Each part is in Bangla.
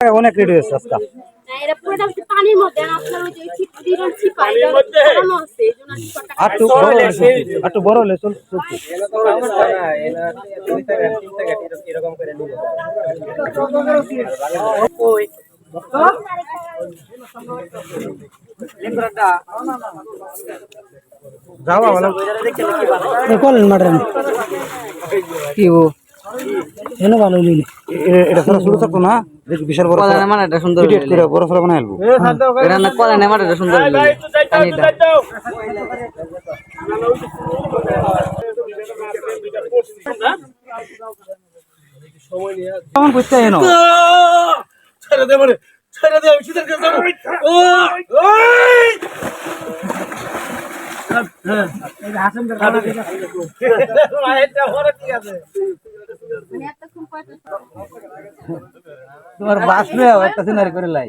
অনেক রেডি হয়েছে আজকে। না, এরা পুরোটা হচ্ছে পানির মধ্যে আর আপনার ওই যে ছিপ দিলেন ছিপা এটা ছড়ানো আছে এই জন্য ছিপাটা আর একটু বড় হলে চল যাওয়া ভালো। কলেন কি ও এনে ভালো লিলি এটা ছোট ছোট থাকতো না? দেখি বিশাল বড় কলেনে মাটাটা সুন্দর এডিট করে বড় ফলা বানাই আলবো এটা না কলেনে মাটাটা সুন্দর পানিটা কেমন করতে এনো? মানে এতক্ষণ পরে তোমার বাসবে একটা সিনারি করে লাই।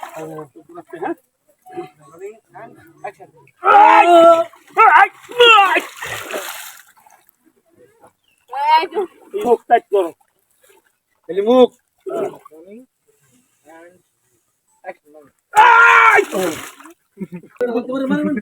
মন মুখ টাইট করো খালি মুখ উপরে ফাড়াবি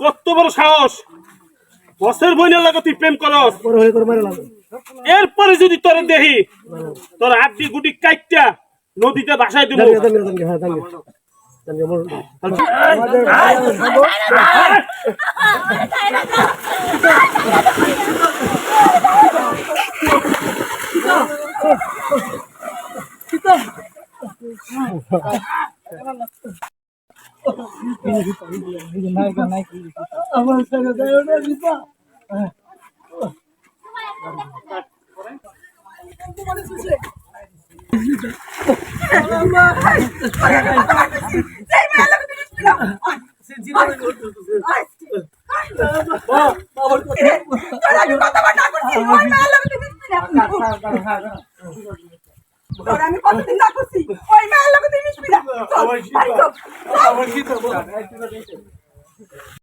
কত বড় সাহস বসের বইনের লাগে তুই প্রেম করস এরপরে যদি তোর দেহি তোর আড্ডি গুটি কাইটা নদীতে ভাসাই দিব আমি কতদিন না করছি? ওই তুমি আমার